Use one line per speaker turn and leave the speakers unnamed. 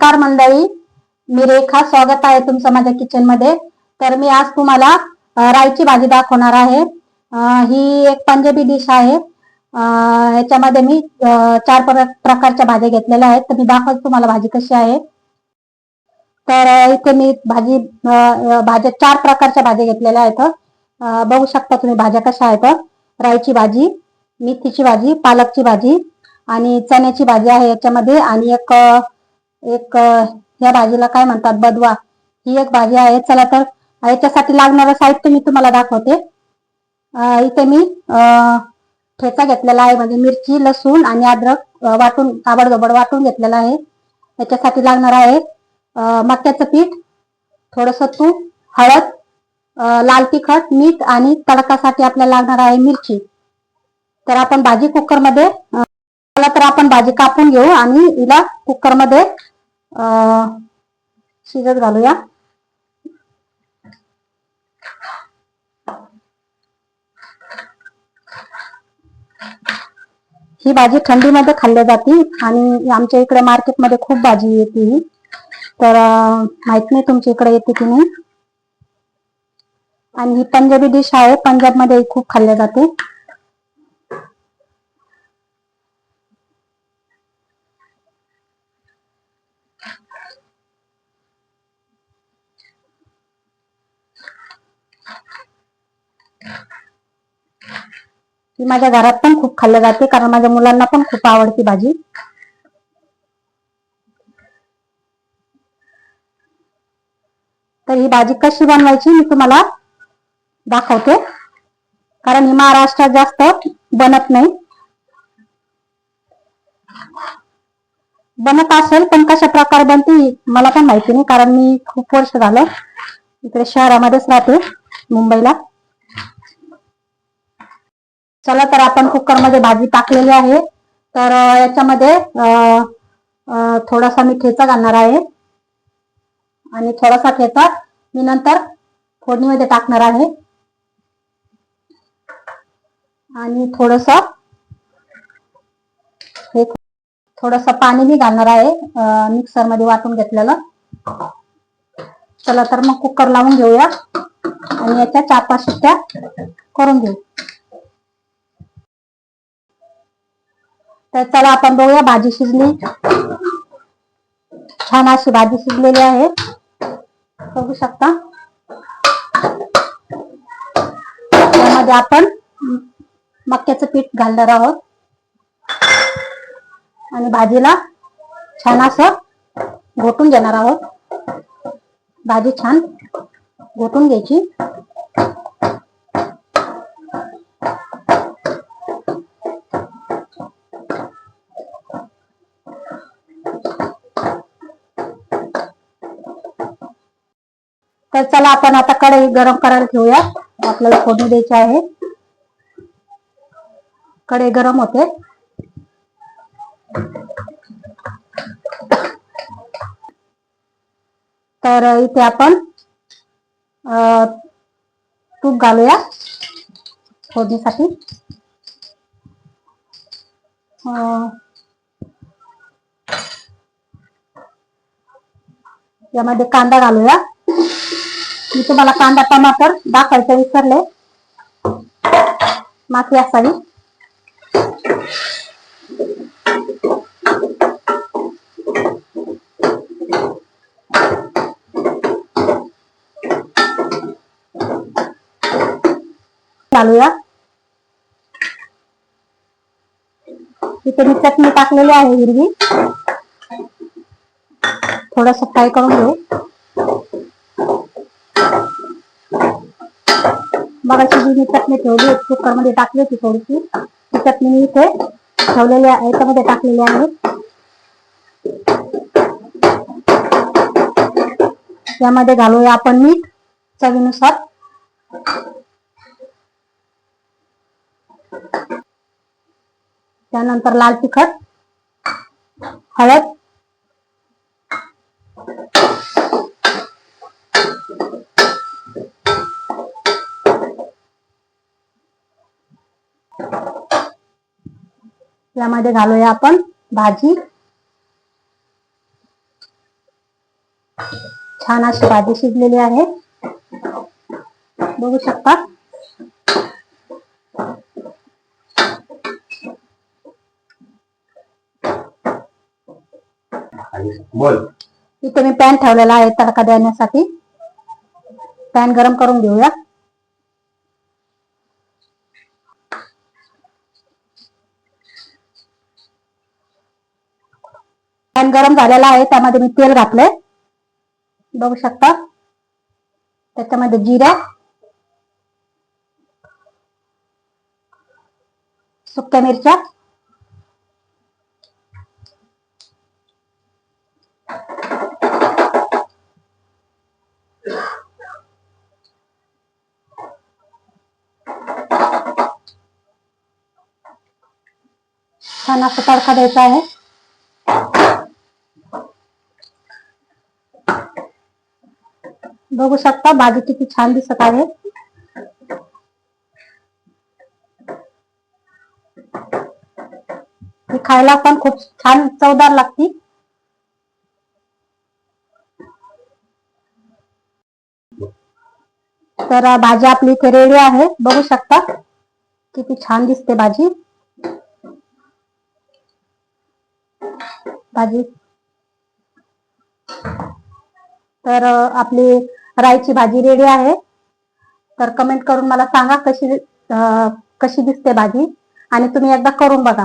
नमस्कार मंडळी. मी रेखा स्वागत आहे तुमचं माझ्या किचनमध्ये. तर मी आज तुम्हाला राईची भाजी दाखवणार आहे. ही एक पंजाबी डिश आहे. याच्यामध्ये ह्याच्यामध्ये मी चार प्रकारच्या भाज्या घेतलेल्या आहेत. तर मी दाखवत तुम्हाला भाजी कशी आहे. तर इथे मी भाजी भाज्या चार प्रकारच्या भाज्या घेतलेल्या आहेत. बघू शकता तुम्ही भाज्या कशा आहेत. राईची भाजी मेथीची भाजी पालकची भाजी आणि चण्याची भाजी आहे याच्यामध्ये. आणि एक एक या भाजीला काय म्हणतात? बदवा. ही एक भाजी आहे. चला तर याच्यासाठी लागणारं साहित्य मी तुम्हाला दाखवते. इथे मी ठेचा घेतलेला आहे. म्हणजे मिरची लसूण आणि अद्रक वाटून ताबडतोबड वाटून घेतलेला आहे. याच्यासाठी लागणार आहे मक्याचं पीठ थोडस तूप हळद लाल तिखट मीठ आणि तडकासाठी आपल्याला लागणार आहे मिरची. तर आपण भाजी कुकरमध्ये तर आपण भाजी कापून घेऊ आणि हिला कुकरमध्ये शिजत घालूया. ही भाजी थंडीमध्ये खाल्ली जाते आणि आमच्या इकडे मार्केटमध्ये खूप भाजी येते ही. तर माहीत नाही तुमच्या इकडे येते की नाही. आणि ही पंजाबी डिश आहे पंजाबमध्ये खूप खाल्ली जाते. ती माझ्या घरात पण खूप खाल्लं जाते कारण माझ्या मुलांना पण खूप आवडती भाजी. तर ही भाजी कशी बनवायची मी तुम्हाला दाखवते. कारण ही महाराष्ट्रात जास्त बनत नाही. बनत असेल पण कशा प्रकारे बनते मला पण माहिती नाही कारण मी खूप वर्ष झालं इकडे शहरामध्येच राहते मुंबईला. चला तर आपण कुकरमध्ये भाजी टाकलेली आहे. तर याच्यामध्ये थोडासा मी ठेचा घालणार आहे. आणि थोडासा ठेचा मी नंतर फोडणीमध्ये टाकणार आहे. आणि थोडस हे थोडस पाणी मी घालणार आहे मिक्सरमध्ये वाटून घेतलेलं. चला तर मग कुकर लावून घेऊया. आणि याच्या चार पाच शिट्ट्या करून घेऊ. तर चला आपण बघूया. भाजी शिजली. छान अशी भाजी शिजलेली आहे. बघू शकता. यामध्ये आपण मक्याचं पीठ घालणार आहोत. आणि भाजीला छान असं घोटून घेणार आहोत. भाजी छान घोटून घ्यायची. तर चला आपण आता कढई गरम करायला ठेवूया आपल्याला फोडणी द्यायची आहे. कढई गरम होते. तर इथे आपण तूप घालूया फोडणीसाठी. अ, यामध्ये कांदा घालूया. मी तुम्हाला कांदा टमाटर दाखवायचं विसरले. माफी असावी. घालूया. इथे मी चटणी टाकलेली आहे हिरवी. थोडस फ्राय करून घेऊ. मगाशी जी मी चटणी ठेवली होती टाकली होती थोडीशी. ती चटणी मी इथे ठेवलेल्या याच्यामध्ये टाकलेली आहे. यामध्ये घालूया आपण मीठ चवीनुसार. त्यानंतर लाल तिखट हळद यामध्ये घालूया आपण भाजी. छान अशी भाजी शिजलेली आहे. बघू शकता.
बोल.
इथे मी पॅन ठेवलेला आहे तडका देण्यासाठी. पॅन गरम करून घेऊया. पॅन गरम झालेला आहे त्यामध्ये मी तेल घातलंय. बघू शकता. त्याच्यामध्ये जिरा. सुक्या मिरच्या. छान असा तडका द्यायचा आहे. बघू शकता. भाजी किती छान दिसत आहे. खायला पण खूप छान चवदार लागती. तर भाजी आपली इथे रेडी आहे. बघू शकता. किती छान दिसते भाजी. भाजी. तर आपली राईची भाजी रेडी आहे. तर कमेंट करून मला सांगा कशी आ, कशी दिसते भाजी? आणि तुम्ही एकदा करून बघा.